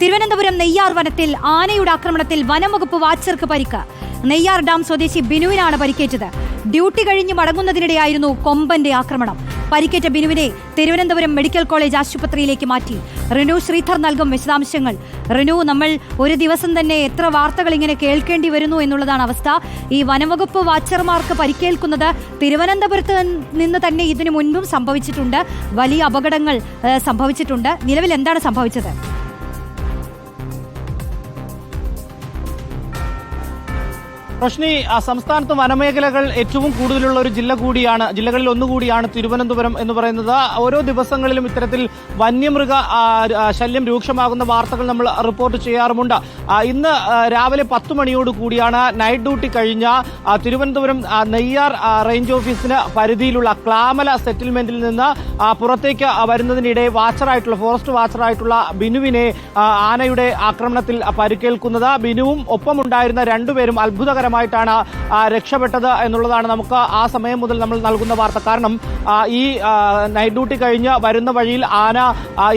തിരുവനന്തപുരം നെയ്യാർ വനത്തിൽ ആനയുടെ ആക്രമണത്തിൽ വനംവകുപ്പ് വാച്ചർക്ക് പരിക്ക്. നെയ്യാർ ഡാം സ്വദേശി ബിനുവിനാണ് പരിക്കേറ്റത്. ഡ്യൂട്ടി കഴിഞ്ഞ് മടങ്ങുന്നതിനിടെയായിരുന്നു കൊമ്പന്റെ ആക്രമണം. പരിക്കേറ്റ ബിനുവിനെ തിരുവനന്തപുരം മെഡിക്കൽ കോളേജ് ആശുപത്രിയിലേക്ക് മാറ്റി. റിനു ശ്രീധർ നൽകും വിശദാംശങ്ങൾ. റിനു നമ്മൾ ഒരു ദിവസം തന്നെ എത്ര വാർത്തകൾ ഇങ്ങനെ കേൾക്കേണ്ടി വരുന്നു എന്നുള്ളതാണ് അവസ്ഥ. ഈ വനംവകുപ്പ് വാച്ചർമാർക്ക് പരിക്കേൽക്കുന്നത് തിരുവനന്തപുരത്ത് നിന്ന് തന്നെ ഇതിനു മുൻപും സംഭവിച്ചിട്ടുണ്ട്. വലിയ അപകടങ്ങൾ സംഭവിച്ചിട്ടുണ്ട്. നിലവിൽ എന്താണ് സംഭവിച്ചത്? റോഷ്നി സംസ്ഥാനത്ത് വനമേഖലകൾ ഏറ്റവും കൂടുതലുള്ള ഒരു ജില്ല കൂടിയാണ് ജില്ലകളിൽ ഒന്നുകൂടിയാണ് തിരുവനന്തപുരം എന്ന് പറയുന്നത്. ഓരോ ദിവസങ്ങളിലും ഇത്തരത്തിൽ വന്യമൃഗ ശല്യം രൂക്ഷമാകുന്ന വാർത്തകൾ നമ്മൾ റിപ്പോർട്ട് ചെയ്യാറുമുണ്ട്. ഇന്ന് രാവിലെ പത്ത് മണിയോട് കൂടിയാണ് നൈറ്റ് ഡ്യൂട്ടി കഴിഞ്ഞ തിരുവനന്തപുരം നെയ്യാർ റേഞ്ച് ഓഫീസിന് പരിധിയിലുള്ള ക്ലാമല സെറ്റിൽമെന്റിൽ നിന്ന് പുറത്തേക്ക് വരുന്നതിനിടെ വാച്ചറായിട്ടുള്ള ഫോറസ്റ്റ് വാച്ചറായിട്ടുള്ള ബിനുവിനെ ആനയുടെ ആക്രമണത്തിൽ പരിക്കേൽക്കുന്നത്. ബിനുവും ഒപ്പമുണ്ടായിരുന്ന രണ്ടുപേരും അത്ഭുതകരമായിട്ടാണ് ആ, രക്ഷപ്പെട്ടത് എന്നുള്ളതാണ് നമുക്ക് ആ സമയം മുതൽ നമ്മൾ നൽകുന്ന വാർത്ത. കാരണം ഈ നൈറ്റ് ഡ്യൂട്ടി കഴിഞ്ഞ് വരുന്ന വഴിയിൽ ആന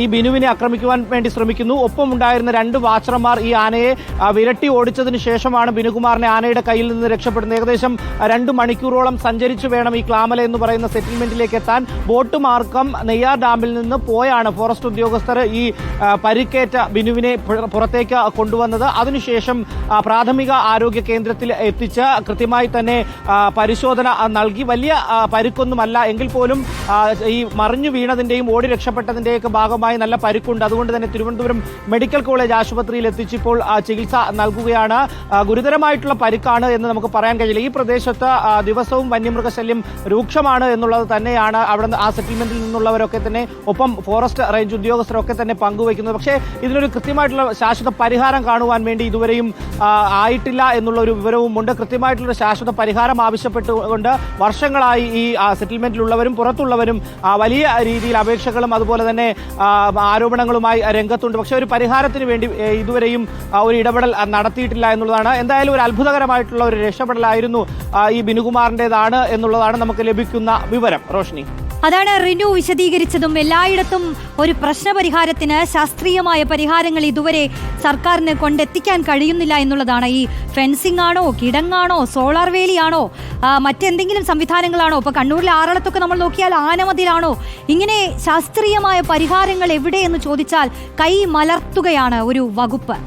ഈ ബിനുവിനെ ആക്രമിക്കുവാൻ വേണ്ടി ശ്രമിക്കുന്നു. ഒപ്പം ഉണ്ടായിരുന്ന രണ്ട് വാച്ചർമാർ ഈ ആനയെ വിരട്ടി ഓടിച്ചതിന് ശേഷമാണ് ബിനുകുമാറിനെ ആനയുടെ കയ്യിൽ നിന്ന് രക്ഷപ്പെടുന്നത്. ഏകദേശം രണ്ട് മണിക്കൂറോളം സഞ്ചരിച്ചു വേണം ഈ ക്ലാമല എന്ന് പറയുന്ന സെറ്റിൽമെന്റിലേക്ക് എത്താൻ. ബോട്ട് മാർഗം നെയ്യാർ ഡാമിൽ നിന്ന് പോയാണ് ഫോറസ്റ്റ് ഉദ്യോഗസ്ഥർ ഈ പരിക്കേറ്റ ബിനുവിനെ പുറത്തേക്ക് കൊണ്ടുവന്നത്. അതിനുശേഷം പ്രാഥമിക ആരോഗ്യ കേന്ദ്രത്തിൽ എത്തിച്ച് കൃത്യമായി തന്നെ പരിശോധന നൽകി. വലിയ പരുക്കൊന്നുമല്ല. എങ്കിൽ പോലും ഈ മറിഞ്ഞു വീണതിന്റെയും ഓടി രക്ഷപ്പെട്ടതിന്റെയൊക്കെ ഭാഗമായി നല്ല പരുക്കുണ്ട്. അതുകൊണ്ട് തന്നെ തിരുവനന്തപുരം മെഡിക്കൽ കോളേജ് ആശുപത്രിയിൽ എത്തിച്ചിപ്പോൾ ചികിത്സ നൽകുകയാണ്. ഗുരുതരമായിട്ടുള്ള പരുക്കാണ് എന്ന് നമുക്ക് പറയാൻ കഴിയില്ല. ഈ പ്രദേശത്ത് ദിവസവും വന്യമൃഗശല്യം രൂക്ഷമാണ് എന്നുള്ളത് തന്നെയാണ് അവിടെ ആ സെറ്റിൽമെന്റിൽ നിന്നുള്ളവരൊക്കെ തന്നെ ഒപ്പം ഫോറസ്റ്റ് റേഞ്ച് ഉദ്യോഗസ്ഥരൊക്കെ തന്നെ പങ്കുവയ്ക്കുന്നത്. പക്ഷേ ഇതിനൊരു കൃത്യമായിട്ടുള്ള ശാശ്വത പരിഹാരം കാണുവാൻ വേണ്ടി ഇതുവരെയും ആയിട്ടില്ല എന്നുള്ള ഒരു വിവരവും ഉണ്ട്. കൃത്യമായിട്ടുള്ള ശാശ്വത പരിഹാരം ആവശ്യപ്പെട്ടുകൊണ്ട് വർഷങ്ങളായി ഈ സെറ്റിൽമെന്റിലുള്ളവരും പുറത്തുള്ളവരും വലിയ രീതിയിൽ അപേക്ഷകളും അതുപോലെ തന്നെ ആരോപണങ്ങളുമായി രംഗത്തുണ്ട്. പക്ഷേ ഒരു പരിഹാരത്തിന് വേണ്ടി ഇതുവരെയും ഒരു ഇടപെടൽ നടത്തിയിട്ടില്ല എന്നുള്ളതാണ്. എന്തായാലും ഒരു അത്ഭുതകരമായിട്ടുള്ള ഒരു രക്ഷപ്പെടലായിരുന്നു ഈ ബിനുകുമാറിന്റെതാണ് എന്നുള്ളതാണ് നമുക്ക് ലഭിക്കുന്ന വിവരം. റോഷ്നി. അതാണ് റിനു വിശദീകരിച്ചതും എല്ലായിടത്തും ഒരു പ്രശ്നപരിഹാരത്തിന് ശാസ്ത്രീയമായ പരിഹാരങ്ങൾ ഇതുവരെ സർക്കാരിന് കൊണ്ടെത്തിക്കാൻ കഴിയുന്നില്ല എന്നുള്ളതാണ്. ഈ ഫെൻസിംഗ് ആണോ കിടങ്ങാണോ സോളാർ വേലിയാണോ മറ്റെന്തെങ്കിലും സംവിധാനങ്ങളാണോ? ഇപ്പൊ കണ്ണൂരിലെ ആറളത്തൊക്കെ നമ്മൾ നോക്കിയാൽ ആനമതിലാണോ? ഇങ്ങനെ ശാസ്ത്രീയമായ പരിഹാരങ്ങൾ എവിടെ എന്ന് ചോദിച്ചാൽ കൈ മലർത്തുകയാണ് ഒരു വകുപ്പ്.